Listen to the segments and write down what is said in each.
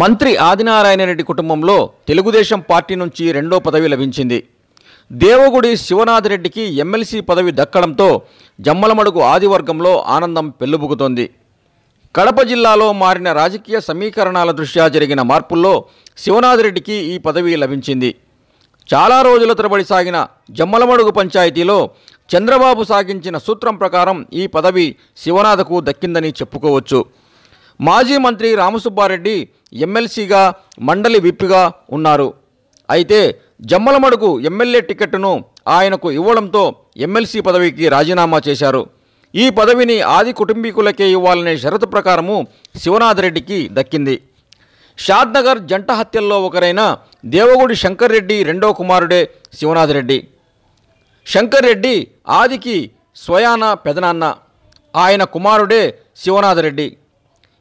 మంత్రి ఆదినారాయణ రెడ్డి కుటుంబంలో తెలుగుదేశం పార్టీ నుంచి రెండో పదవి లభించింది. దేవగుడి శివనాథరెడ్డికి ఎమ్మెల్సీ పదవి దక్కడంతో జమ్మలమడుగు ఆదివర్గంలో ఆనందం పెల్లుబుకుతోంది కడప జిల్లాలో మారిన రాజకీయ సమీకరణాల దృష్ట్యా జరిగిన మార్పుల్లో శివనాథరెడ్డికి ఈ పదవి లభించింది. చాలా రోజుల తరబడి సాగిన జమ్మలమడుగు పంచాయతీలో చంద్రబాబు సాగించిన సూత్రం ప్రకారం ఈ పదవి శివనాథకు దక్కిందని చెప్పుకోవచ్చు. మాజీ మంత్రి రామసుబ్బారెడ్డి ఎమ్మెల్సీగా మండలి విప్పిగా ఉన్నారు. అయితే జమ్మలమడుగు ఎమ్మెల్యే టికెట్ను ఆయనకు ఇవ్వడంతో ఎమ్మెల్సీ పదవికి రాజీనామా చేశారు. ఈ పదవిని ఆది కుటుంబీకులకే ఇవ్వాలనే షరతు ప్రకారము శివనాథరెడ్డికి దక్కింది. షాద్నగర్ జంట హత్యల్లో ఒకరైన దేవగుడి శంకర్ రెడ్డి రెండో కుమారుడే శివనాథరెడ్డి శంకర్ రెడ్డి ఆదికి స్వయాన పెదనాన్న. ఆయన కుమారుడే శివనాథరెడ్డి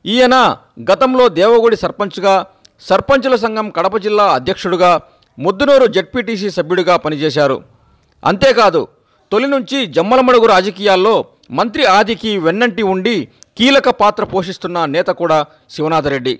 ఈయన గతంలో దేవగుడి సర్పంచ్గా సర్పంచుల సంఘం కడప జిల్లా అధ్యక్షుడుగా ముద్దునూరు జడ్పీటీసీ సభ్యుడిగా పనిచేశారు. అంతేకాదు తొలి నుంచి జమ్మలమడుగు రాజకీయాల్లో మంత్రి ఆదికి వెన్నంటి ఉండి కీలక పాత్ర పోషిస్తున్న నేత కూడా శివనాథరెడ్డి.